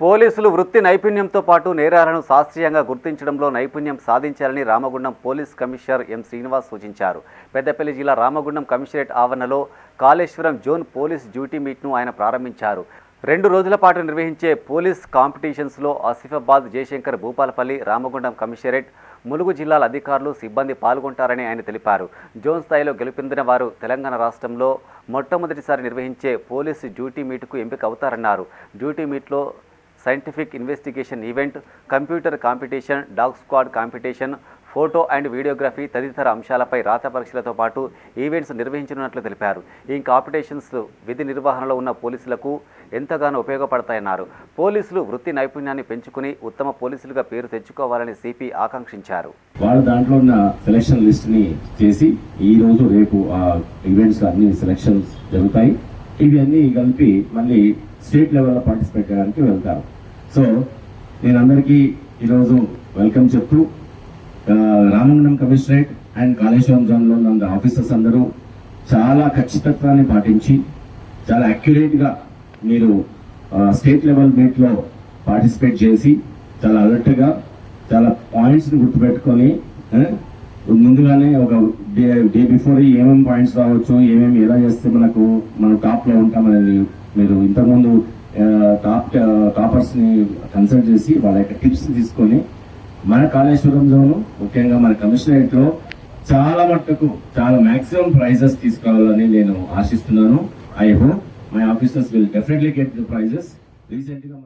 పోలీసులు వృత్తి నైపుణ్యంతో పాటు నేరాలను శాస్త్రీయంగా గుర్తించడంలో నైపుణ్యం సాధించాలని Ramagundam police commissioner M Srinivas సూచించారు. పెద్దపల్లి జిల్లా రామగుండం కమిషనరేట్ ఆవరణలో కాళేశ్వరం జోన్ పోలీస్ డ్యూటీ మీట్ను ఆయన ప్రారంభించారు. రెండు రోజుల పాటు నిర్వహించే పోలీస్ కాంపిటీషన్స్లో ఆసిఫాబాద్ జయశంకర్ భూపాలపల్లి రామగుండం కమిషనరేట్ ములుగు జిల్లాల అధికారులు సిబ్బంది పాల్గొంటారని ఆయన తెలిపారు. జోన్ స్థాయిలో గెలుపొందిన వారు తెలంగాణ రాష్ట్రంలో మొట్టమొదటిసారి నిర్వహించే పోలీసు డ్యూటీ మీట్కు ఎంపిక అవుతారన్నారు డ్యూటీ మీట్లో scientific investigation event computer competition dog squad competition photo and videography తదితర అంశాలపై రాత పరీక్షలతో పాటు ఈవెంట్స్ నిర్వహించనున్నట్లు తెలిపారు. ఈ కాంపిటీషన్స్ విధి నిర్వహణలో ఉన్న పోలీసులకు ఎంతగానో ఉపయోగపడతాయన్నారు. పోలీసులు వృత్తి నైపుణ్యాన్ని పెంచుకుని ఉత్తమ పోలీసులుగా పేరు తెచ్చుకోవాలని సిపి ఆకాంక్షించారు. వాళ్ళు దాంట్లో ఉన్న సెలక్షన్ లిస్ట్ని చేసి ఈ రోజు రేపు ఆ ఈవెంట్స్ అన్ని సెలక్షన్స్ జరుగుతాయి. ఇవి అన్ని కలిపి మళ్ళీ స్టేట్ లెవెల్లో పార్టిసిపేట్ చేయడానికి వెళ్తారు. సో నేను అందరికీ ఈరోజు వెల్కమ్ చెప్తూ రామగుండం కమిషనరేట్ అండ్ కాళేశ్వరం జోన్లో ఉన్న ఆఫీసర్స్ అందరూ చాలా ఖచ్చితత్వాన్ని పాటించి చాలా అక్యురేట్గా మీరు స్టేట్ లెవెల్ మీట్లో పార్టిసిపేట్ చేసి చాలా అలర్ట్గా చాలా పాయింట్స్ని గుర్తుపెట్టుకొని ముందుగానే ఒక డే డే బిఫోర్ ఏమేమి పాయింట్స్ రావచ్చు ఏమేమి ఎలా చేస్తే మనకు మనం టాప్లో ఉంటామనేది మీరు ఇంతకుముందు టాప్ టాపర్స్ని కన్సల్ట్ చేసి వాళ్ళ యొక్క టిప్స్ తీసుకొని మన కాళేశ్వరంలోను ముఖ్యంగా మన కమిషనరేట్లో చాలా మట్టుకు చాలా మ్యాక్సిమం ప్రైజెస్ తీసుకోవాలని నేను ఆశిస్తున్నాను. I hope my officers will definitely get the prizes రీసెంట్గా